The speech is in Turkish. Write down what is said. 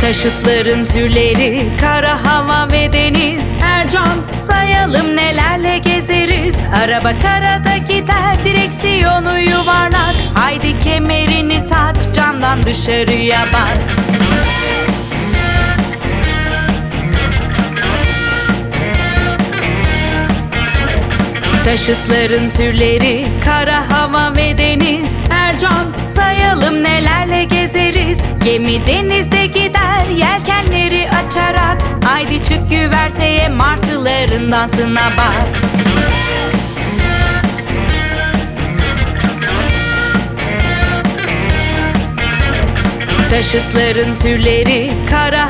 Taşıtların türleri kara hava ve deniz. Ercan sayalım nelerle gezeriz. Araba karada gider direksiyonu yuvarlak. Haydi kemerini tak camdan dışarıya bak Taşıtların türleri kara hava ve deniz. Ercan sayalım nelerle gezeriz. Gemi denizde gider yelkenleri açarak. Haydi çık güverteye martıların dansına bak. Taşıtların türleri kara